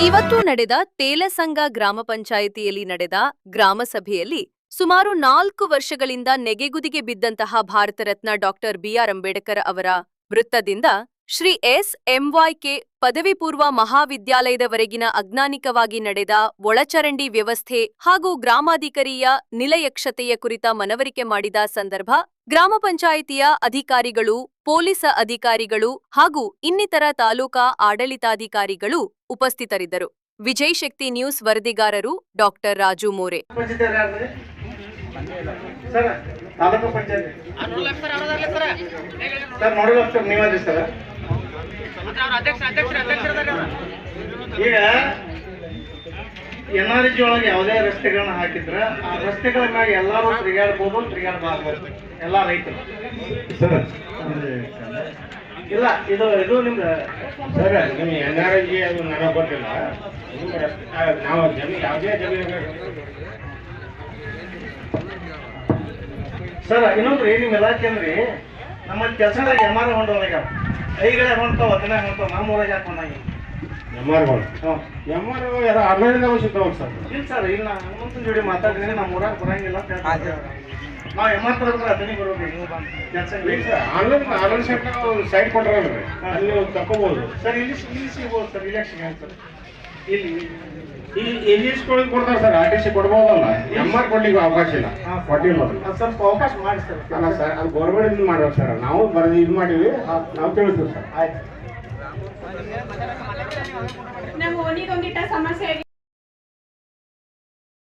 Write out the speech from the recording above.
ಇವತ್ತು ನಡೆದ ತೇಲಸಂಗ ಗ್ರಾಮ ಪಂಚಾಯಿತಿಯಲ್ಲಿ ನಡೆದ ಗ್ರಾಮ ಸಭೆಯಲ್ಲಿ ಸುಮಾರು ನಾಲ್ಕು ವರ್ಷಗಳಿಂದ ನೆಗೆಗುದಿಗೆ ಬಿದ್ದಂತಹ Bharat Ratna doctor B R Ambedkar ಅವರ ವೃತ್ತದಿಂದ ಶ್ರೀ ಎಸ್ ಎಂವೈಕೆ ಪದವಿ ಪೂರ್ವ ಮಹಾವಿದ್ಯಾಲಯದವರೆಗಿನ ಅಜ್ಞಾನಿಕವಾಗಿ ನಡೆದ ಒಳಚರಂಡಿ ವ್ಯವಸ್ಥೆ ಹಾಗೂ ಗ್ರಾಮಾಧಿಕಾರಿಯ ನಿಲಯಕ್ಷತೆಯ ಕುರಿತ ಮನವರಿಕೆ ಮಾಡಿದ ಸಂದರ್ಭ ಗ್ರಾಮ ಪಂಚಾಯಿತಿಯ ಅಧಿಕಾರಿಗಳು, ಪೊಲೀಸ ಅಧಿಕಾರಿಗಳು ಹಾಗೂ ಇನ್ನಿತರ ತಾಲೂಕಾ ಆಡಳಿತಾಧಿಕಾರಿಗಳು ಉಪಸ್ಥಿತರಿದ್ದರು. ವಿಜಯ್ ಶಕ್ತಿ ನ್ಯೂಸ್ ವರದಿಗಾರರು ಡಾಕ್ಟರ್ ರಾಜು ಮೋರೆ. ಈಗ ಎನ್ ಆರ್ ಜಿ ಒಳಗೆ ಯಾವುದೇ ರಸ್ತೆಗಳನ್ನ ಹಾಕಿದ್ರ ಆ ರಸ್ತೆಗಳ ಮ್ಯಾಗ ಎಲ್ಲರೂ ತಿರುಗಾಡ್ಬೋದು, ತಿರುಗಾಡಬಾರ್ದು. ಎಲ್ಲಾ ರೈತರು. ಸರ್ ಇಲ್ಲ ಇದು ಇದು ನಿಮ್ದು. ಸರ್ ನಿಮ್ಮ ಎನ್ ಆರ್ ಜಿ ಅದು ನನಗೆ ಗೊತ್ತಿಲ್ಲ ನಿಮ್ಮ ನಾವು ಜಮೀನು ಯಾವುದೇ ಜಮೀನು ಸರ್ ಇನ್ನೊಂದ್ರಿ ನಿಮ್ ಇಲಾಖೆ ಅಂದ್ರಿ ನಮ್ಮಲ್ಲಿ ಕೆಲಸದಾಗ ಎಂ ಆರ್ ಹೊಂಡೋದಾಗ ಕೈಗಳೇ ಹೊಂಟವ್ ಅದನ್ನ ಹೊಂಟವ್ ನಮ್ಮ ಊರಾಗ ಯಾಕೆ ಹೊಂಡಂಗಿಲ್ಲ ಎಂ ಆರ್ಗಳು ಹ್ಞೂ ಎಂ ಆರ್ ಸಿಗ್ತಾವಲ್ಲ ಸರ್? ಇಲ್ಲ ಸರ್ ಇಲ್ಲ ಹನುಮಂತನ ಜೋಡಿ ಮಾತಾಡ್ತೀನಿ ನಮ್ಮ ಊರಾಗ ಬರಂಗಿಲ್ಲ ಅಂತ. ನಾವು ಎಮ್ಮತ್ತರ ಬರೋದ್ರೆ ಬರೋದು. ಕೆಲಸ ಆನ್ಲೈನ್ ಆನ್ಲೈನ್ ಸೈಟ್ ಕೊಟ್ಟರಲ್ರಿ ಅಲ್ಲಿ ತಕೋಬಹುದು ಸರ್ ಇಲ್ಲಿ ಇಲ್ಲಿ ಸಿಗ್ಬೋದು ಸರ್ ಇಲೆಕ್ಷನ್ ಸರ್? ಇಲ್ಲಿ ಈ ಇಂಗ್ಲೀಷ್ಗಳಿಗೆ ಕೊಡ್ತಾರೆ ಸರ್ ಆರ್ ಟಿ ಸಿ ಕೊಡ್ಬೋದಲ್ಲ. ಎಂ ಆರ್ ಕೊಡ್ಲಿಕ್ಕೆ ಅವಕಾಶ ಇಲ್ಲ. ಕೊಟ್ಟಿಲ್ಲ ಸ್ವಲ್ಪ ಅವಕಾಶ ಮಾಡಿ ಸರ್. ಅಲ್ಲ ಸರ್ ಅದು ಗೌರ್ಮೆಂಟ್ ಇದು ಮಾಡ್ಬೇಕು ಸರ್. ನಾವು ಬರೆದು ಇದು ಮಾಡಿವಿ ನಾವು ತಿಳಿಸ್ತೀವಿ ಸರ್. ಆಯ್ತು. ನಮ್ಮ ಓಣಿಗೊಂದಿಟ್ಟ ಸಮಸ್ಯೆ